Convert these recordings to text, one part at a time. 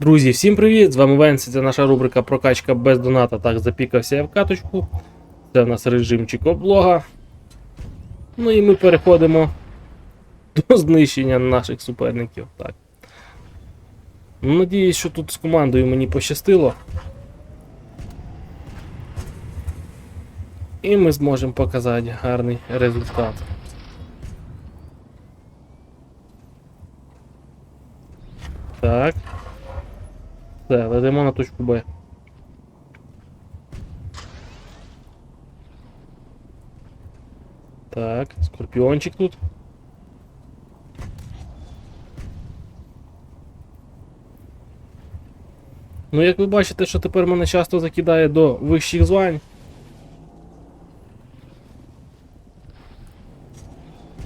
Друзі, всім привіт! З вами Венсі, це наша рубрика Прокачка без доната. Так, запікався я в каточку. Це в нас режимчик облога. Ну і ми переходимо до знищення наших суперників. Так. Ну, Надіюсь, що тут з командою мені пощастило. І ми зможемо показати гарний результат. Так. Все, летимо на точку Б. Так, скорпіончик тут. Ну, як ви бачите, що тепер мене часто закидає до вищих звань.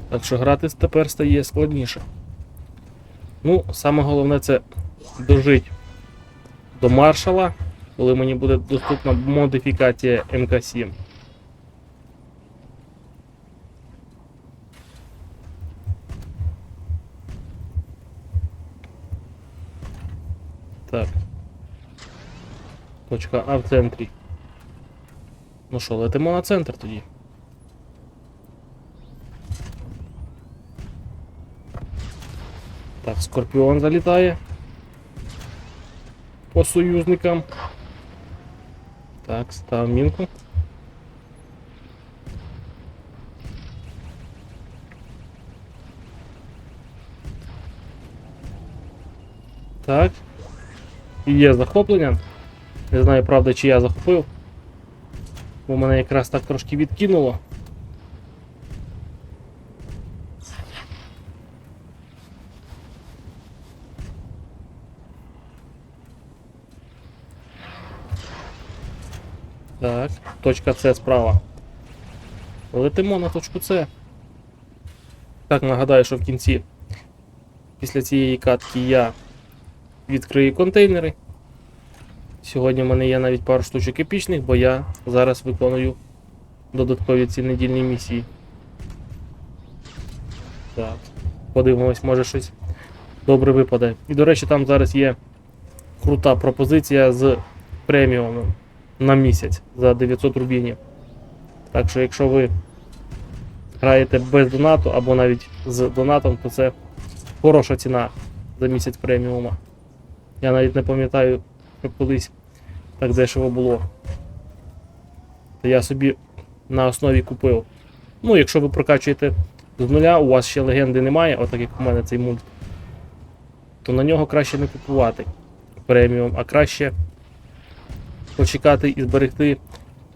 Так що грати тепер стає складніше. Ну, саме головне це дожити до маршала, коли мені буде доступна модифікація МК7. Так. Точка А в центрі. Ну що, летимо на центр тоді. Так, Скорпіон залітає. По союзникам. Так, став мінку. Так. І є захоплення. Не знаю, правда, чи я захопив. Бо мене якраз так трошки відкинуло. Так, точка С справа. Летимо на точку С. Так, нагадаю, що в кінці після цієї катки я відкрию контейнери. Сьогодні в мене є навіть пару штучок епічних, бо я зараз виконую додаткові ці недільні місії. Так. Подивимось, може щось добре випаде. І до речі, там зараз є крута пропозиція з преміумом на місяць за 900 рубінів. Так що, якщо ви граєте без донату або навіть з донатом, то це хороша ціна за місяць преміума. Я навіть не пам'ятаю, що колись так дешево було. То я собі на основі купив. Ну, якщо ви прокачуєте з нуля, у вас ще легенди немає, отак як у мене цей мульт, то на нього краще не купувати преміум, а краще почекати і зберегти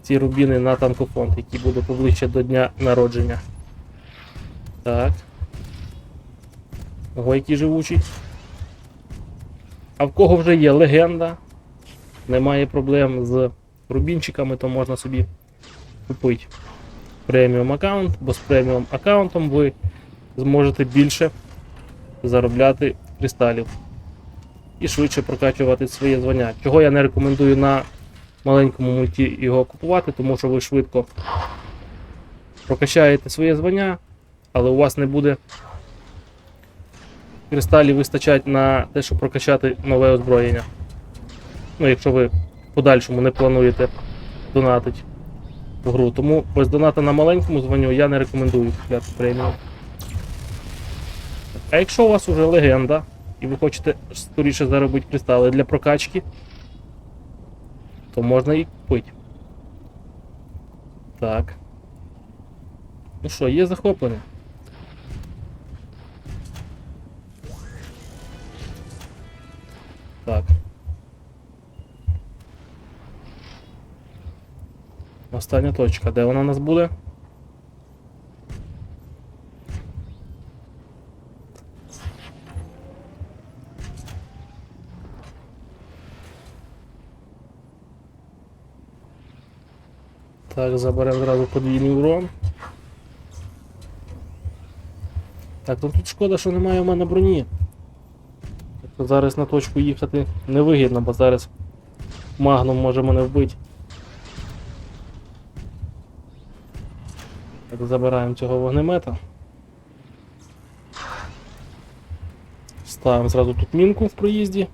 ці рубіни на танкофонд, який буде поближче до дня народження. Так. Ого, який живучий. А в кого вже є легенда, немає проблем з рубінчиками, то можна собі купити преміум аккаунт, бо з преміум аккаунтом ви зможете більше заробляти кристалів і швидше прокачувати своє звання. Чого я не рекомендую на маленькому мульті його купувати, тому що ви швидко прокачаєте своє звання, але у вас не буде кристалів вистачати на те, щоб прокачати нове озброєння. Ну, якщо ви в подальшому не плануєте донатити в гру. Тому без доната на маленькому званню я не рекомендую купляти преміум. А якщо у вас уже легенда, і ви хочете скоріше заробити кристали для прокачки, то можна і купити. Так. Ну що, є захоплення? Так. Остання точка. Де вона у нас буде? Так, заберемо зразу подвійний урон. Так, ну тут шкода, що немає в мене броні. Тобто зараз на точку їхати невигідно, бо зараз магном може мене вбити. Так, забираємо цього вогнемета. Ставимо зразу тут мінку в проїзді.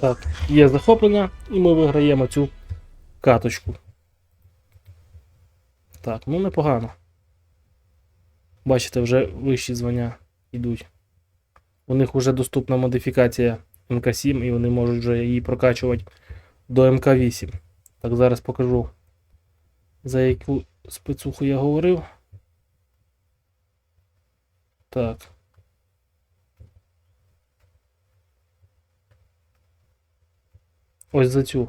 Так, є захоплення, і ми виграємо цю каточку. Так, ну непогано. Бачите, вже вищі звання йдуть. У них вже доступна модифікація МК7, і вони можуть вже її прокачувати до МК8. Так, зараз покажу, за яку спецуху я говорив. Так. Ось за цю.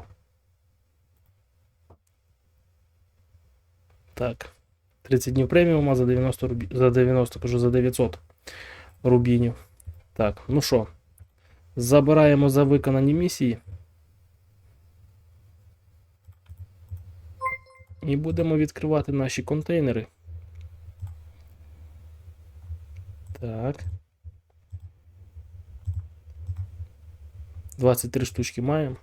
Так. 30 днів преміума за 90 рубі... за 90, кажу, за 900 рубінів. Так, ну що, забираємо за виконані місії. І будемо відкривати наші контейнери. Так. 23 штучки маємо.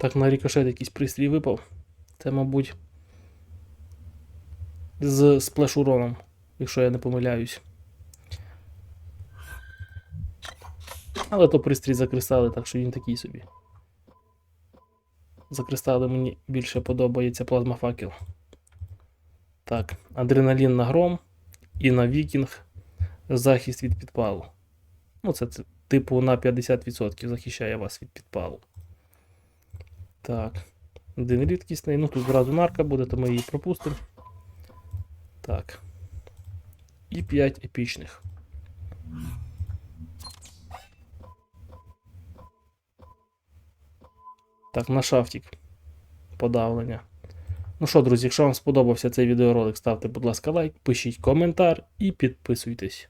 Так, на рикошет якийсь пристрій випав. Це, мабуть, з сплеш уроном, якщо я не помиляюсь. Але то пристрій за кристали, так що він такий собі. За кристали мені більше подобається плазмофакел. Так, адреналін на гром і на вікінг захист від підпалу. Ну, це, це типу на 50% захищає вас від підпалу. Так. Один рідкісний. Ну тут зразу нарка буде, то ми її пропустимо. Так. І 5 епічних. Так, на шафтик. Подавлення. Ну що, друзі, якщо вам сподобався цей відеоролик, ставте, будь ласка, лайк, пишіть коментар і підписуйтесь.